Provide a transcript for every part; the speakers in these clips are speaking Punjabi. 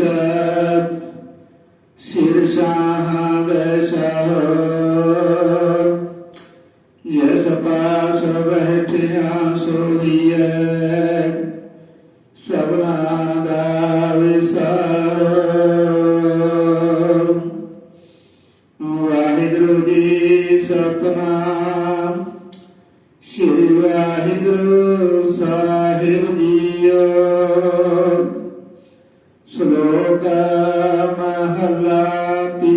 ਪਾਤਿਸ਼ ਸਿਰ ਸਾਹਦ ਸਹ। ਯਸ ਪਾਸ ਬੈਠਿਆ ਸੋਹੀਐ।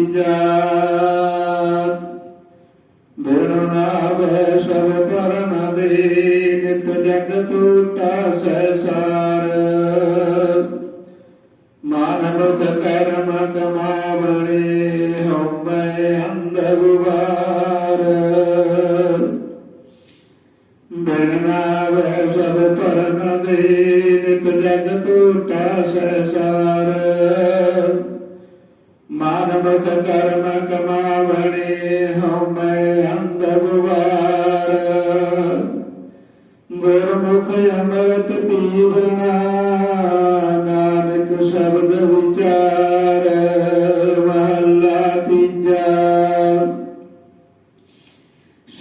ਤੀਜਾ ਬਿਰਣ ਨਾਵੇ ਸਭ ਪਰਮ ਦੇ, ਨਿਤ ਜਗ ਟੂਟਾ ਸੈਸਾਰ ਮਾਨਵ ਕਰਮ ਕਮਾਵਣੇ ਹਉਮੈ ਅੰਧ ਗੁਬਾਰ ਬਿਰਨਾਵੇ ਸਭ ਪਰਮ ਦੇ, ਨਿਤ ਜਗ ਟੂਟਾ ਸੈਸਾਰ ਮਾਨਵ ਕਰਮ ਕਮਾਵਣੇ ਹਉਮੈ ਅੰਧ ਗੁਰਮੁਖ ਅੰਮ੍ਰਿਤ ਪੀਵਨਾ ਨਾਨਕ ਸ਼ਬਦ ਵਿਚਾਰ, ਮਹਲਾ ਤੀਜਾ।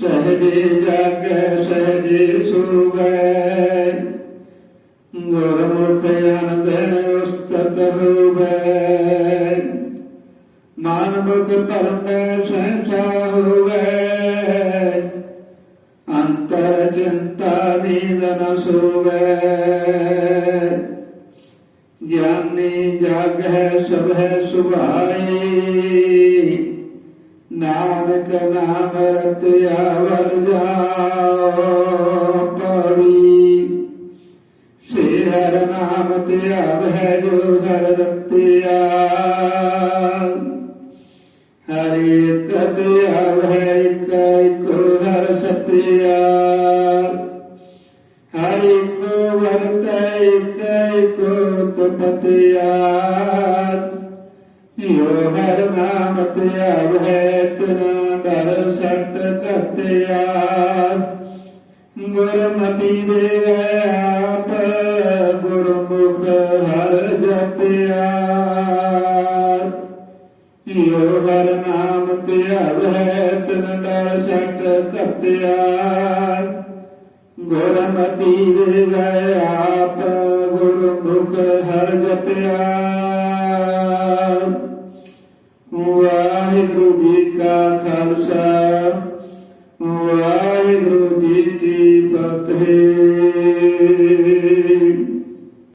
ਸਹਜੇ ਜਾਗੈ, ਸਹਜੇ ਸੁਵੈ। ਗੁਰਮੁਖ ਅਨੰਦਨ ਉਸਤਤ ਹੋਵੈ। ਮਾਨਮੁਖ ਪਰਮੈ ਸਹਿਸਾ ਹੋਵੈ ਅੰਤਰ ਚਿੰਤਾ ਨੀਂਦ ਨ ਸੋਵੈ। ਗਿਆਨੀ ਜਾਗੈ ਸਭੈ ਸੁਭਾਈ। ਨਾਨਕ ਨਾਮ ਰਤਿਆ ਵਰ ਜਾਓ ਪੜੀ। ਸੇ ਹਰ ਨਾਮ ਤੇ ਹੈ, ਜੋ ਹਰ ਰਤਿਆ। ਹਰੇ ਕਦੇ ਆਵੈ ਇਕ ਕੋ ਹਰ ਸਤਿਆ ਹਰੇ ਕੋ ਵਰਤੈ ਇਕ ਇਕ ਤਪਤਿਆ ਯੋ ਹਰ ਨਾਮ ਤੇ ਆਵੈ ਡਰ ਸਟ ਕਤਿਆ ਗੁਰਮਤੀ ਦੇਵੈ ਆਪ ਗੁਰਮੁਖ ਹਰ ਜਪਿਆ। ਈਓ ਹਰ ਨਾਮ ਧਿਆਵੈ ਤਨ ਡਰ ਸਟ ਕਤਿਆ ਗੁਰਮਤੀ ਰਹਿ ਆਪ ਗੁਰਮੁਖ ਹਰ ਜਪਿਆ। ਵਾਹਿਗੁਰੂ ਜੀ ਕਾ ਖਾਲਸਾ, ਵਾਹਿਗੁਰੂ ਜੀ ਕੀ ਫਤਿਹ।